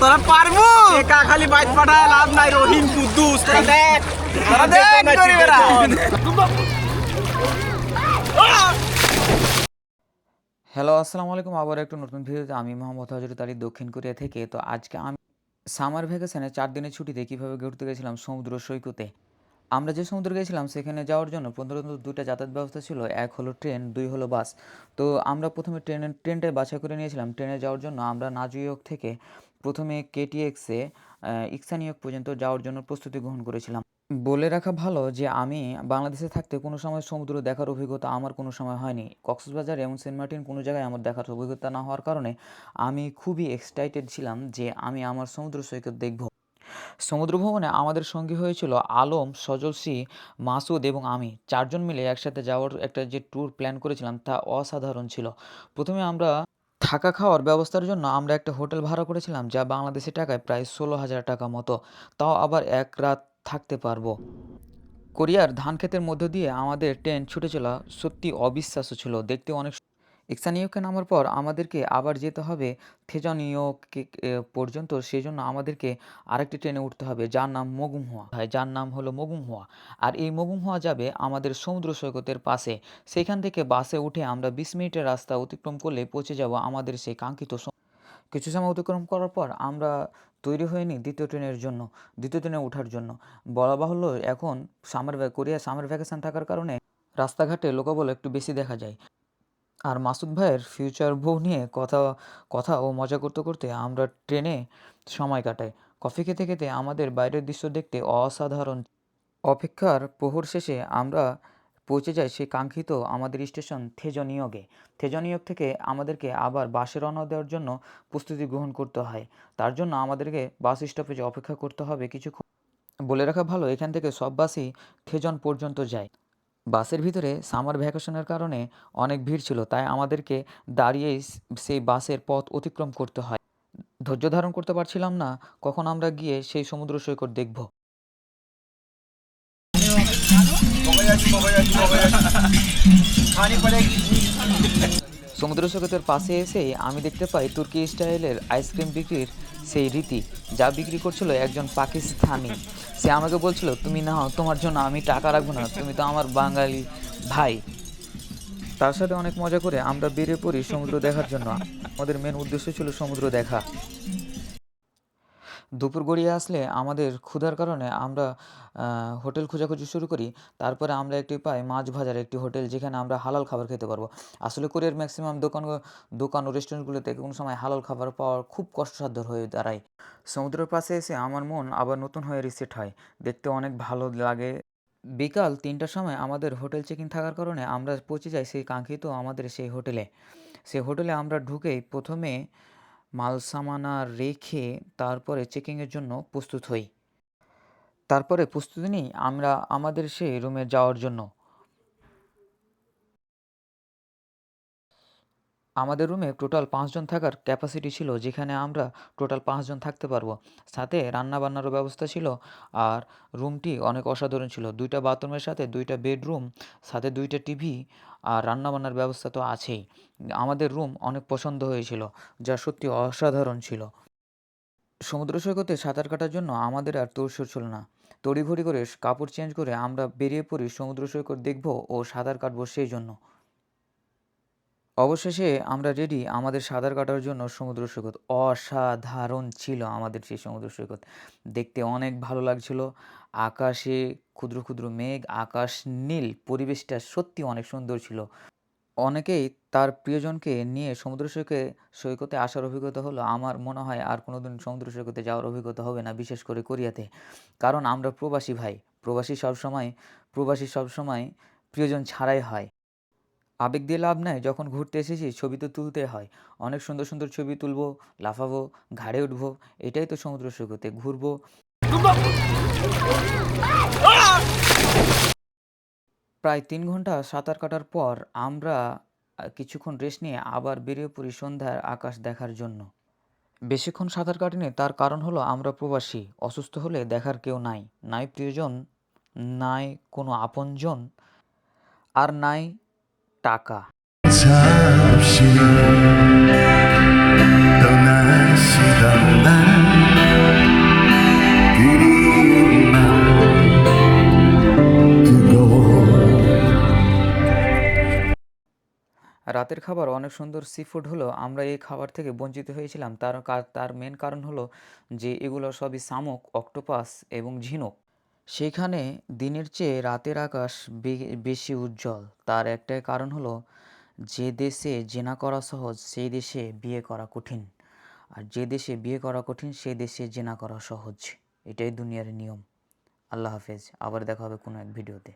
তোরা পারব? একা খালি বাইক পাঠায় লাভ নাই রহিম কুদ্দুস তোরা দেখ তোরা দেখ গরিবেরা হ্যালো আসসালামু আলাইকুম। আবার একটু নতুন ভিডিওতে আমি মোহাম্মদ হজরত আলী দক্ষিণ কোরিয়া থেকে। তো আজকে আমি সামার ভ্যাকেশনে চার দিনের ছুটিতে কীভাবে ঘুরতে গেছিলাম সমুদ্র সৈকতে? আমরা যে সমুদ্রে গেছিলাম সেখানে যাওয়ার জন্য প্রধানত দুইটা যাতায়াত ব্যবস্থা ছিল। এক হলো ট্রেন দুই হলো বাস। তো আমরা প্রথমে ট্রেনের ট্রেনটাই বাছাই করে নিয়েছিলাম। ট্রেনে যাওয়ার জন্য আমরা নাজুইয়ক থেকে প্রথমে কেটিএক্সে ইকসানিয়ক পর্যন্ত যাওয়ার জন্য প্রস্তুতি গ্রহণ করেছিলাম। বলে রাখা ভালো যে আমি বাংলাদেশে থাকতে কোনো সময় সমুদ্র দেখার অভিজ্ঞতা আমার কোনো সময় হয়নি। কক্সবাজার এবং সেন্ট মার্টিন কোনো জায়গায় আমার দেখার অভিজ্ঞতা না হওয়ার কারণে আমি খুবই এক্সাইটেড ছিলাম যে আমি আমার সমুদ্র সৈকত দেখব। সমুদ্র ভ্রমণে আমাদের সঙ্গী হয়েছিল আলম সজলসি মাসুদ এবং আমি। চারজন মিলে একসাথে যাওয়ার একটা যে ট্যুর প্ল্যান করেছিলাম তা অসাধারণ ছিল। প্রথমে আমরা থাকা খাওয়ার ব্যবস্থার জন্য আমরা একটা হোটেল ভাড়া করেছিলাম, যা বাংলাদেশি টাকায় প্রায় ষোলো হাজার টাকা মতো। তাও আবার এক রাত থাকতে পারব। কোরিয়ার ধান ক্ষেতের মধ্য দিয়ে আমাদের ট্রেন ছুটে চলা সত্যি অবিশ্বাস্য ছিল। দেখতে অনেক ইকসানিয়কে নামার পর আমাদেরকে আবার যেতে হবে। থেজনিয়কে পর্যন্ত সেই জন্য আমাদেরকে আরেকটি ট্রেনে উঠতে হবে, যার নাম মগুমহুয়া। হয় যার নাম হলো মগুমহুয়া। আর এই মগুমহুয়া যাবে আমাদের সমুদ্র সৈকতের পাশে। সেইখান থেকে বাসে উঠে আমরা বিশ মিনিটের রাস্তা অতিক্রম করলে পৌঁছে যাব আমাদের সেই কাঙ্ক্ষিত কিছু সময় অতিক্রম করার পর আমরা তৈরি হয়নি দ্বিতীয় ট্রেনের জন্য, দ্বিতীয় ট্রেনে ওঠার জন্য। বলা বাহুল্য, এখন সামার কোরিয়া সামার ভ্যাকেশন থাকার কারণে রাস্তাঘাটে লোকবল একটু বেশি দেখা যায়। আর মাসুদ ভাইয়ের ফিউচার বউ নিয়ে কথা কথা ও মজা করতে করতে আমরা ট্রেনে সময় কাটাই। কফি খেতে খেতে আমাদের বাইরের দৃশ্য দেখতে অসাধারণ। অপেক্ষার প্রহর শেষে আমরা পৌঁছে যাই সেই কাঙ্ক্ষিত আমাদের স্টেশন থেজনিয়গে। থেজনিয়গ থেকে আমাদেরকে আবার বাসে রওনা দেওয়ার জন্য প্রস্তুতি গ্রহণ করতে হয়। তার জন্য আমাদেরকে বাস স্টপেজে অপেক্ষা করতে হবে কিছুক্ষণ। বলে রাখা ভালো, এখান থেকে সব বাসই থেজন পর্যন্ত যায়। বাসের ভিতরে সামার ভ্যাকেশনের কারণে অনেক ভিড় ছিল, তাই আমাদেরকে দাঁড়িয়েই সেই বাসের পথ অতিক্রম করতে হয়। ধৈর্য ধারণ করতে পারছিলাম না, কখন আমরা গিয়ে সেই সমুদ্র সৈকত দেখব। সমুদ্র সৈকতের পাশে এসে আমি দেখতে পাই তুর্কি স্টাইলের আইসক্রিম বিক্রির সেই রীতি, যা বিক্রি করছিল একজন পাকিস্তানি। সে আমাকে বলছিল, তুমি না, তোমার জন্য আমি টাকা রাখব না, তুমি তো আমার বাঙালি ভাই। তার সাথে অনেক মজা করে আমরা বেরিয়ে পড়ি সমুদ্র দেখার জন্য। আমাদের মেন উদ্দেশ্য ছিল সমুদ্র দেখা। দুপুর গড়িয়ে আসলে আমাদের ক্ষুধার কারণে আমরা হোটেল খোঁজাখুঁজি শুরু করি। তারপরে আমরা একটি পাই মাছ ভাজার একটি হোটেল যেখানে আমরা হালাল খাবার খেতে পারব। আসলে কোরিয়ার ম্যাক্সিমাম দোকান দোকান ও রেস্টুরেন্টগুলোতে কোনো সময় হালাল খাবার পাওয়া খুব কষ্টসাধ্য হয়ে দাঁড়ায়। সমুদ্রের পাশে এসে আমার মন আবার নতুন হয়ে রিসেট হয়। দেখতে অনেক ভালো লাগে। বিকাল তিনটার সময় আমাদের হোটেল চেকিং থাকার কারণে আমরা পৌঁছে যাই সেই কাঙ্ক্ষিত আমাদের সেই হোটেলে। সেই হোটেলে আমরা ঢুকেই প্রথমে মাল সামানা রেখে তারপরে চেকিংয়ের জন্য প্রস্তুত হই। তারপরে প্রস্তুতি নিই আমরা, আমাদের সেই রুমে যাওয়ার জন্য। আমাদের রুমে টোটাল পাঁচজন থাকার ক্যাপাসিটি ছিল যেখানে আমরা টোটাল পাঁচজন থাকতে পারব। সাথে রান্না বান্নারও ব্যবস্থা ছিল আর রুমটি অনেক অসাধারণ ছিল। দুইটা বাথরুমের সাথে দুইটা বেডরুম সাথে দুইটা টিভি আর রান্না বান্নার ব্যবস্থা তো আছেই। আমাদের রুম অনেক পছন্দ হয়েছিল, যা সত্যি অসাধারণ ছিল। সমুদ্র সৈকতে সাঁতার কাটার জন্য আমাদের আর তোড়সড় ছিল না। তড়িঘড়ি করে কাপড় চেঞ্জ করে আমরা বেরিয়ে পড়ি সমুদ্র সৈকত দেখব ও সাঁতার কাটবো সেই জন্য। অবশেষে আমরা রেডি আমাদের সাঁতার কাটার জন্য সমুদ্র সৈকত অসাধারণ ছিল আমাদের সেই সমুদ্র সৈকত। দেখতে অনেক ভালো লাগছিল। আকাশে ক্ষুদ্র ক্ষুদ্র মেঘ, আকাশ নীল, পরিবেশটা সত্যি অনেক সুন্দর ছিল। অনেকেই তার প্রিয়জনকে নিয়ে সমুদ্র সৈকতে সৈকতে আসার অভিজ্ঞতা হলো, আমার মনে হয় আর কোনোদিন সমুদ্র সৈকতে যাওয়ার অভিজ্ঞতা হবে না, বিশেষ করে কোরিয়াতে। কারণ আমরা প্রবাসী ভাই, প্রবাসী সবসময় প্রবাসী সবসময় প্রিয়জন ছাড়াই হয়। আবেগ দিয়ে লাভ নাই, যখন ঘুরতে এসেছি ছবি তো তুলতে হয়। অনেক সুন্দর সুন্দর ছবি তুলবো, লাফাবো, ঘাড়ে উঠবো, এটাই তো সমুদ্র সৈকতে, ঘুরবো। প্রায় তিন ঘণ্টা সাঁতার কাটার পর আমরা কিছুক্ষণ রেস্ট নিয়ে আবার বেরিয়ে পড়ি সন্ধ্যার আকাশ দেখার জন্য। বেশিক্ষণ সাঁতার কাটিনি, তার কারণ হলো আমরা প্রবাসী, অসুস্থ হলে দেখার কেউ নাই। নাই প্রিয়জন, নাই কোনো আপনজন, আর নাই টাকা। রাতের খাবার অনেক সুন্দর সি ফুড হলো। আমরা এই খাবার থেকে বঞ্চিত হয়েছিলাম। তার তার মেন কারণ হলো যে, এগুলো সবই শামুক অক্টোপাস এবং ঝিনুক। সেখানে দিনের চেয়ে রাতের আকাশ বেশি উজ্জ্বল। তার একটাই কারণ হলো, যে দেশে জেনা করা সহজ, সেই দেশে বিয়ে করা কঠিন। আর যে দেশে বিয়ে করা কঠিন সেই দেশে জেনা করা সহজ। এটাই দুনিয়ার নিয়ম। আল্লাহ হাফেজ। আবার দেখা হবে কোনো এক ভিডিওতে।